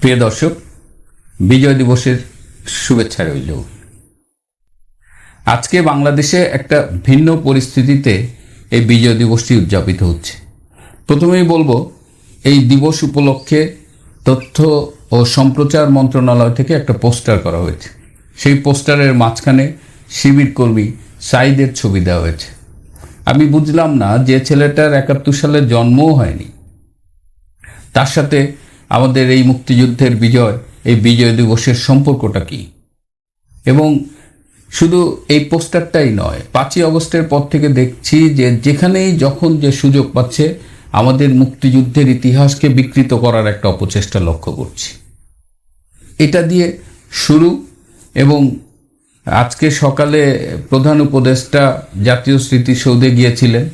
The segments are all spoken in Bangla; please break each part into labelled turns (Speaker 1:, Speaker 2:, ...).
Speaker 1: প্রিয় দর্শক, বিজয় দিবসের শুভেচ্ছা রইল। আজকে বাংলাদেশে একটা ভিন্ন পরিস্থিতিতে এই বিজয় দিবসটি উদযাপিত হচ্ছে। প্রথমেই বলব, এই দিবস উপলক্ষে তথ্য ও সম্প্রচার মন্ত্রণালয় থেকে একটা পোস্টার করা হয়েছে। সেই পোস্টারের মাঝখানে শিবির কর্মী সাইদের ছবি দেওয়া হয়েছে। আমি বুঝলাম না যে ছেলেটার একাত্তর সালে জন্মও হয়নি। তার সাথে আমাদের এই মুক্তিযুদ্ধের বিজয়, এই বিজয় দিবসের সম্পর্কটা কি? এবং শুধু এই পোস্টারটাই নয়, পাঁচই অগস্টের পর থেকে দেখছি যে যেখানেই যখন যে সুযোগ পাচ্ছে, আমাদের মুক্তিযুদ্ধের ইতিহাসকে বিকৃত করার একটা অপচেষ্টা লক্ষ্য করছি। এটা দিয়ে শুরু এবং আজকে সকালে প্রধান উপদেষ্টা জাতীয় স্মৃতিসৌধে গিয়েছিলেন।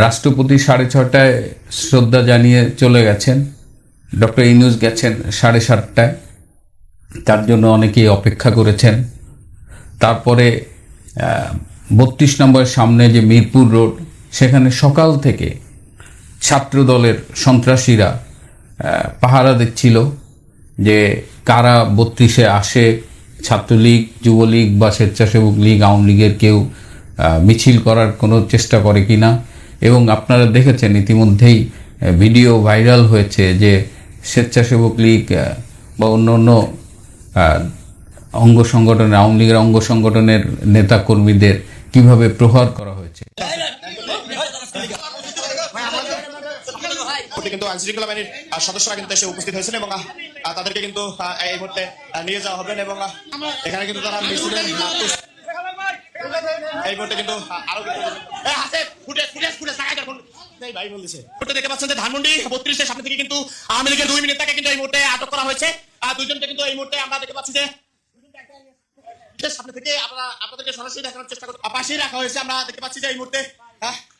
Speaker 1: রাষ্ট্রপতি সাড়ে ছটায় শ্রদ্ধা জানিয়ে চলে গেছেন। ডক্টর ইনুস গেছেন সাড়ে সাতটায়। তার জন্য অনেকেই অপেক্ষা করেছেন। তারপরে বত্রিশ নম্বরের সামনে যে মিরপুর রোড, সেখানে সকাল থেকে ছাত্রদলের সন্ত্রাসীরা পাহারা দিচ্ছিল যে কারা বত্রিশে আসে ছাত্রলীগ, যুবলীগ বা স্বেচ্ছাসেবক লীগ, আওয়ামী লীগের কেউ মিছিল করার কোনো চেষ্টা করে কিনা। এবং আপনারা দেখেছেন ইতিমধ্যেই ভিডিও ভাইরাল হয়েছে যে স্বেচ্ছাসেবক লীগ বা অন্য অন্য অঙ্গ সংগঠনের, আওয়ামী লীগের অঙ্গ সংগঠনের নেতাকর্মীদের কীভাবে প্রহার করা হয়েছে?
Speaker 2: কিন্তু আইন শৃঙ্খলা বাহিনীর সদস্যরা কিন্তু এসে উপস্থিত হয়েছেন এবং তাদেরকে কিন্তু এই মুহূর্তে নিয়ে যাওয়া হবে এবং এখানে কিন্তু তারা মিছিলের এই মুহূর্তে কিন্তু আরও ফুটেজ, ফুটেজ, ফুটেজ, তাকাই দেখুন। এই ভাই বলতেছে। মুহূর্তে দেখতে পাচ্ছেন যে ধানমন্ডি বত্রিশের সামনে থেকে কিন্তু আওয়ামী লীগের দুই মিনিট কিন্তু এই মুহূর্তে আটক করা হয়েছে। আর দুইজনকে কিন্তু এই মুহূর্তে আমরা দেখতে পাচ্ছি যে সামনে থেকে আমরা আপনাদেরকে সরাসরি দেখানোর চেষ্টা করছি পাশেই রাখা হয়েছে আমরা দেখতে পাচ্ছি যে এই মুহূর্তে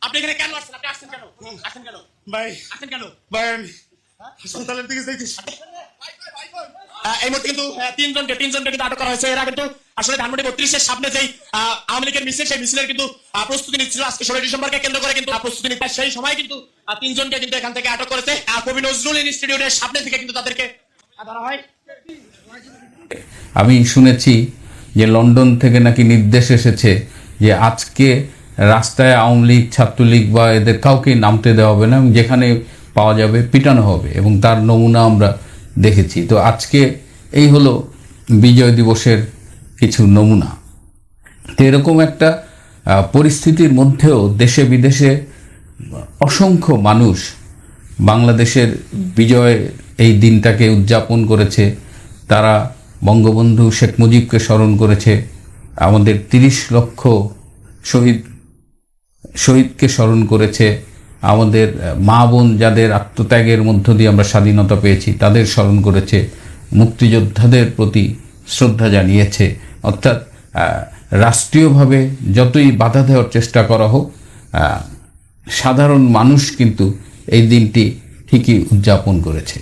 Speaker 2: আপনি এখানে কেন আসছেন? আপনি আসছেন কেন? আসছেন কেন?
Speaker 3: ভাই
Speaker 2: আসছেন কেন?
Speaker 3: ভাই হাসপাতালের দিকে যাইতেছি।
Speaker 2: এই মুহূর্তে কিন্তু তিনজনকে তিনজনকে কিন্তু আটক করা হয়েছে। এরা কিন্তু আসলে ধানমন্ডি বত্রিশের সামনে যেই আওয়ামী লীগের মিছিল সেই মিছিলের কিন্তু প্রস্তুতি নিচ্ছিল। আজকে ষোলোই ডিসেম্বরকে কেন্দ্র করে কিন্তু প্রস্তুতি নিচ্ছে। সেই সময় কিন্তু তিনজনকে কিন্তু এখান থেকে আটক করেছে। কবি নজরুল ইনস্টিটিউটের সামনে থেকে কিন্তু তাদেরকে ধরা হয়।
Speaker 1: আমি শুনেছি যে লন্ডন থেকে নাকি নির্দেশ এসেছে যে আজকে রাস্তায় আওয়ামী লীগ ছাত্রলীগ বা এদের কাউকে নামতে দেওয়া হবে না। এবং যেখানে পাওয়া যাবে, পিটানো হবে এবং তার নমুনা আমরা দেখেছি। তো আজকে এই হলো বিজয় দিবসের কিছু নমুনা। তো এরকম একটা পরিস্থিতির মধ্যেও দেশে বিদেশে অসংখ্য মানুষ বাংলাদেশের বিজয় এই দিনটাকে উদযাপন করেছে। তারা বঙ্গবন্ধু শেখ মুজিবকে স্মরণ করেছে। আমাদের তিরিশ লক্ষ শহীদ, শহীদকে স্মরণ করেছে। আমাদের মা বোন যাদের আত্মত্যাগের মধ্য দিয়ে আমরা স্বাধীনতা পেয়েছি, তাদের স্মরণ করেছে, মুক্তিযোদ্ধাদের প্রতি শ্রদ্ধা জানিয়েছে। অর্থাৎ রাষ্ট্রীয়ভাবে যতই বাধা দেওয়ার চেষ্টা করা হোক সাধারণ মানুষ কিন্তু এই দিনটি ঠিকই উদযাপন করেছে।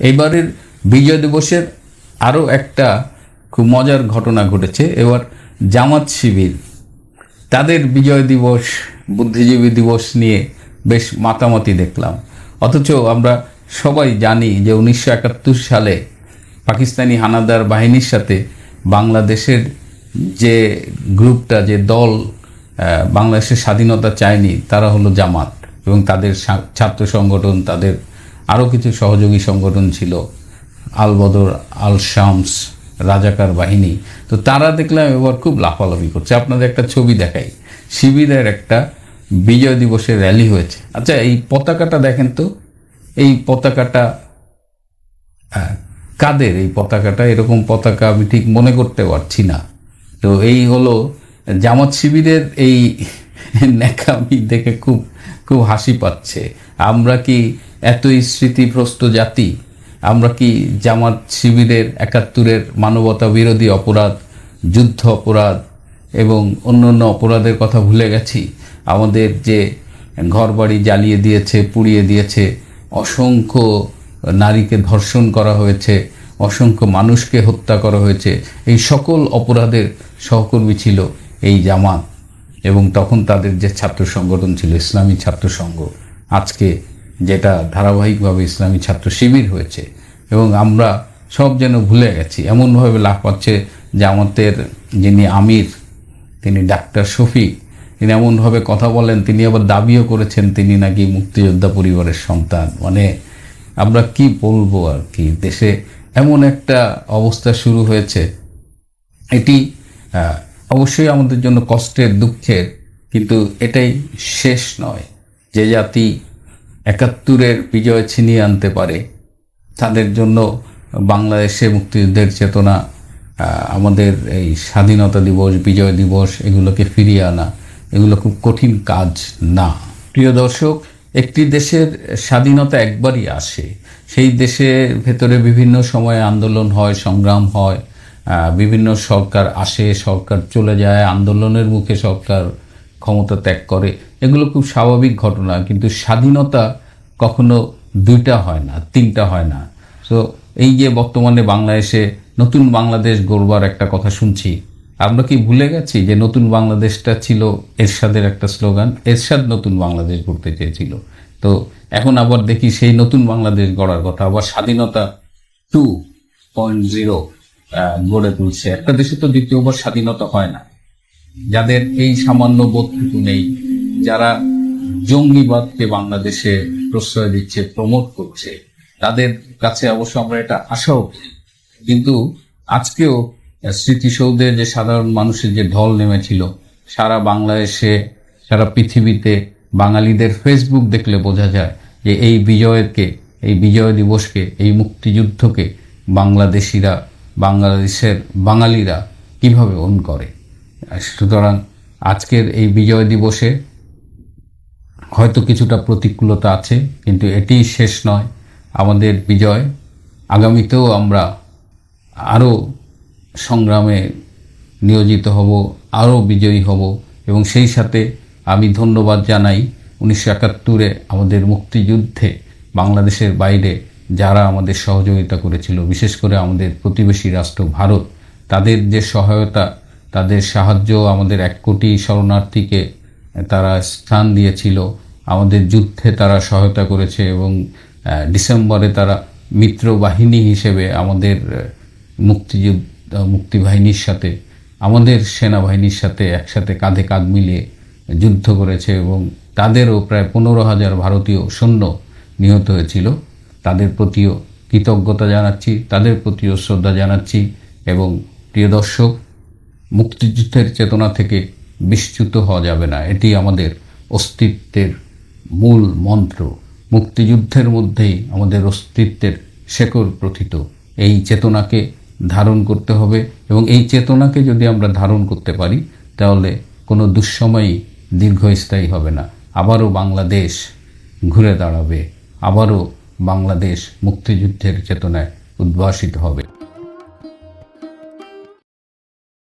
Speaker 1: এইবারের বিজয় দিবসের আরও একটা খুব মজার ঘটনা ঘটেছে। এবার জামাত শিবির, তাদের বিজয় দিবস, বুদ্ধিজীবী দিবস নিয়ে বেশ মাতামাতি দেখলাম। অথচ আমরা সবাই জানি যে উনিশশো একাত্তর সালে পাকিস্তানি হানাদার বাহিনীর সাথে বাংলাদেশের যে গ্রুপটা, যে দল বাংলাদেশের স্বাধীনতা চায়নি, তারা হলো জামাত এবং তাদের ছাত্র সংগঠন, তাদের আরও কিছু সহযোগী সংগঠন ছিল আল বদর আল শামস রাজাকার বাহিনী। তো তারা দেখলাম এবার খুব লাফালাফি করছে। আপনাদের একটা ছবি দেখাই। শিবিরের একটা বিজয় দিবসের র্যালি হয়েছে। আচ্ছা এই পতাকাটা দেখেন তো, এই পতাকাটা কাদের এই পতাকাটা? এরকম পতাকা আমি ঠিক মনে করতে পারছি না। তো এই হলো জামাত শিবিরের এই ন্যাকামি দেখে খুব খুব হাসি পাচ্ছে। আমরা কি এতই স্মৃতিভ্রষ্ট জাতি? আমরা কি জামাত শিবিরের একাত্তরের মানবতা বিরোধী অপরাধ, যুদ্ধ অপরাধ এবং অন্য অন্য অপরাধের কথা ভুলে গেছি? আমাদের যে ঘরবাড়ি জ্বালিয়ে দিয়েছে, পুড়িয়ে দিয়েছে, অসংখ্য নারীকে ধর্ষণ করা হয়েছে, অসংখ্য মানুষকে হত্যা করা হয়েছে, এই সকল অপরাধের সহকর্মী ছিল এই জামাত এবং তখন তাদের যে ছাত্র সংগঠন ছিল, ইসলামী ছাত্র সংঘ। আজকে যেটা ধারাবাহিকভাবে ইসলামী ছাত্র শিবির হয়েছে এবং আমরা সব যেন ভুলে গেছি। এমনভাবে লাভ পাচ্ছে আমাদের যিনি আমির, তিনি ডাক্তার শফিক তিনি এমনভাবে কথা বলেন, তিনি আবার দাবিও করেছেন, তিনি নাকি মুক্তিযোদ্ধা পরিবারের সন্তান। মানে আমরা কি বলব আর কি? দেশে এমন একটা অবস্থা শুরু হয়েছে। এটি অবশ্যই আমাদের জন্য কষ্টের, দুঃখের, কিন্তু এটাই শেষ নয়। যে জাতি একাত্তরের বিজয় ছিনিয়ে আনতে পারে, তাদের জন্য বাংলাদেশে মুক্তিযুদ্ধের চেতনা আমাদের এই স্বাধীনতা দিবস, বিজয় দিবস, এগুলোকে ফিরিয়ে আনা এগুলো খুব কঠিন কাজ না। প্রিয় দর্শক, একটি দেশের স্বাধীনতা একবারই আসে। সেই দেশের ভেতরে বিভিন্ন সময়ে আন্দোলন হয়, সংগ্রাম হয় বিভিন্ন সরকার আসে, সরকার চলে যায়, আন্দোলনের মুখে সরকার ক্ষমতা ত্যাগ করে। এগুলো খুব স্বাভাবিক ঘটনা, কিন্তু স্বাধীনতা কখনো দুইটা হয় না, তিনটা হয় না। তো এই যে বর্তমানে বাংলাদেশে নতুন বাংলাদেশ গড়বার একটা কথা শুনছি আমরা কি ভুলে গেছি যে নতুন বাংলাদেশটা ছিল এরশাদের একটা স্লোগান? এরশাদ নতুন বাংলাদেশ গড়তে চেয়েছিল। তো এখন আবার দেখি সেই নতুন বাংলাদেশ গড়ার কথা। আবার স্বাধীনতা টু পয়েন্ট জিরো গড়ে তুলছে। একটা দেশে তো দ্বিতীয়বার স্বাধীনতা হয় না। যাদের এই সামান্য বোধটুকু নেই, যারা জঙ্গিবাদকে বাংলাদেশে প্রশ্রয় দিচ্ছে, প্রমোট করছে, তাদের কাছে অবশ্য আমরা এটা আশাও কিন্তু আজকেও স্মৃতিসৌধে যে সাধারণ মানুষের যে ঢল নেমেছিল, সারা বাংলাদেশে, সারা পৃথিবীতে বাঙালিদের ফেসবুক দেখলে বোঝা যায় যে এই বিজয়কে এই বিজয় দিবসকে, এই মুক্তিযুদ্ধকে বাংলাদেশিরা, বাংলাদেশের বাঙালিরা কীভাবে অন করে? সুতরাং আজকের এই বিজয় দিবসে হয়তো কিছুটা প্রতিকূলতা আছে, কিন্তু এটিই শেষ নয়। আমাদের বিজয়, আগামীতেও আমরা আরও সংগ্রামে নিয়োজিত হব, আরও বিজয়ী হব এবং সেই সাথে আমি ধন্যবাদ জানাই উনিশশো একাত্তরে আমাদের মুক্তিযুদ্ধে বাংলাদেশের বাইরে যারা আমাদের সহযোগিতা করেছিল, বিশেষ করে আমাদের প্রতিবেশী রাষ্ট্র ভারত, তাদের যে সহায়তা, তাদের সাহায্য আমাদের এক কোটি শরণার্থীকে তারা স্থান দিয়েছিল, আমাদের যুদ্ধে তারা সহায়তা করেছে এবং ডিসেম্বরে তারা মিত্র বাহিনী হিসেবে আমাদের মুক্তিযুদ্ধ মুক্তিবাহিনীর সাথে, আমাদের সেনাবাহিনীর সাথে একসাথে কাঁধে কাঁধ মিলিয়ে যুদ্ধ করেছে এবং তাদেরও প্রায় পনেরো হাজার ভারতীয় সৈন্য নিহত হয়েছিল। তাদের প্রতিও কৃতজ্ঞতা জানাচ্ছি, তাদের প্রতিও শ্রদ্ধা জানাচ্ছি এবং প্রিয় দর্শক, মুক্তিযুদ্ধের চেতনা থেকে বিচ্যুত হওয়া যাবে না। এটি আমাদের অস্তিত্বের মূল মন্ত্র। মুক্তিযুদ্ধের মধ্যেই আমাদের অস্তিত্বের শেকড় প্রথিত। এই চেতনাকে ধারণ করতে হবে এবং এই চেতনাকে যদি আমরা ধারণ করতে পারি, তাহলে কোনো দুঃসময়ই দীর্ঘস্থায়ী হবে না। আবারও বাংলাদেশ ঘুরে দাঁড়াবে, আবারও বাংলাদেশ মুক্তিযুদ্ধের চেতনায় উদ্ভাসিত হবে।